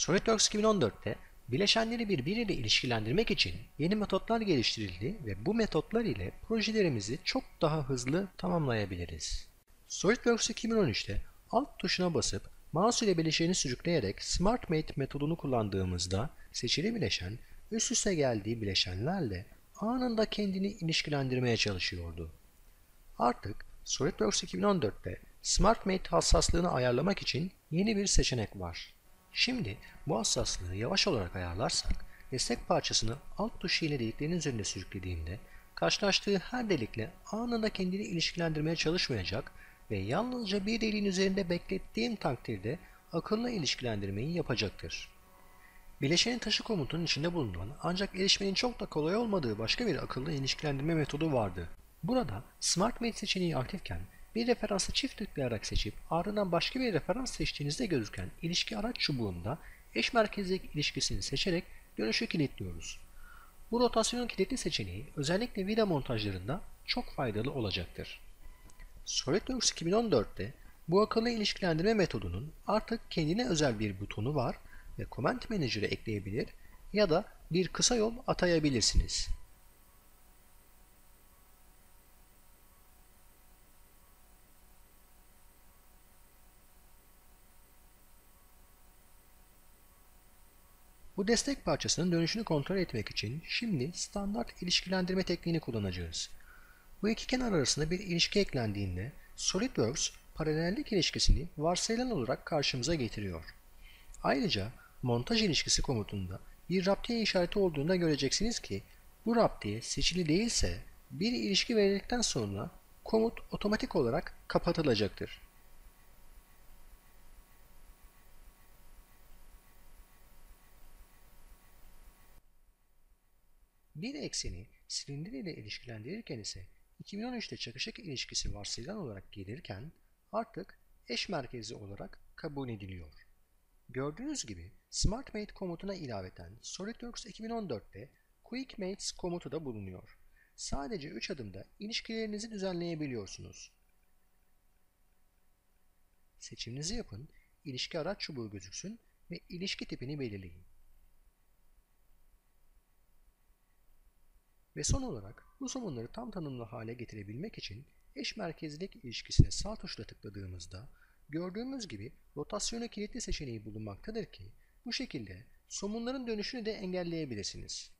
SolidWorks 2014'te bileşenleri birbiriyle ilişkilendirmek için yeni metotlar geliştirildi ve bu metotlar ile projelerimizi çok daha hızlı tamamlayabiliriz. SolidWorks 2013'te alt tuşuna basıp mouse ile bileşeni sürükleyerek SmartMate metodunu kullandığımızda seçili bileşen üst üste geldiği bileşenlerle anında kendini ilişkilendirmeye çalışıyordu. Artık SolidWorks 2014'te SmartMate hassaslığını ayarlamak için yeni bir seçenek var. Şimdi bu hassaslığı yavaş olarak ayarlarsak destek parçasını alt tuşu ile deliklerin üzerinde sürüklediğimde karşılaştığı her delikle anında kendini ilişkilendirmeye çalışmayacak ve yalnızca bir deliğin üzerinde beklettiğim takdirde akıllı ilişkilendirmeyi yapacaktır. Bileşenin taşı komutunun içinde bulunan ancak erişmenin çok da kolay olmadığı başka bir akıllı ilişkilendirme metodu vardı. Burada SmartMate seçeneği aktifken bir referansı çift tıklayarak seçip ardından başka bir referans seçtiğinizde gözüken ilişki araç çubuğunda eş merkezlik ilişkisini seçerek dönüşü kilitliyoruz. Bu rotasyon kilitli seçeneği özellikle vida montajlarında çok faydalı olacaktır. SolidWorks 2014'te bu akıllı ilişkilendirme metodunun artık kendine özel bir butonu var ve Comment Manager'e ekleyebilir ya da bir kısa yol atayabilirsiniz. Bu destek parçasının dönüşünü kontrol etmek için şimdi standart ilişkilendirme tekniğini kullanacağız. Bu iki kenar arasında bir ilişki eklendiğinde SolidWorks paralellik ilişkisini varsayılan olarak karşımıza getiriyor. Ayrıca montaj ilişkisi komutunda bir raptiye işareti olduğunda göreceksiniz ki bu raptiye seçili değilse bir ilişki verildikten sonra komut otomatik olarak kapatılacaktır. Bir ekseni silindir ile ilişkilendirirken ise 2013'te çakışık ilişkisi varsayılan olarak gelirken artık eş merkezli olarak kabul ediliyor. Gördüğünüz gibi SmartMate komutuna ilaveten SolidWorks 2014'te Quick Mates komutu da bulunuyor. Sadece 3 adımda ilişkilerinizi düzenleyebiliyorsunuz. Seçiminizi yapın, ilişki araç çubuğu gözüksün ve ilişki tipini belirleyin. Ve son olarak bu somunları tam tanımlı hale getirebilmek için eş merkezlilik ilişkisine sağ tuşla tıkladığımızda gördüğümüz gibi rotasyonu kilitli seçeneği bulunmaktadır ki bu şekilde somunların dönüşünü de engelleyebilirsiniz.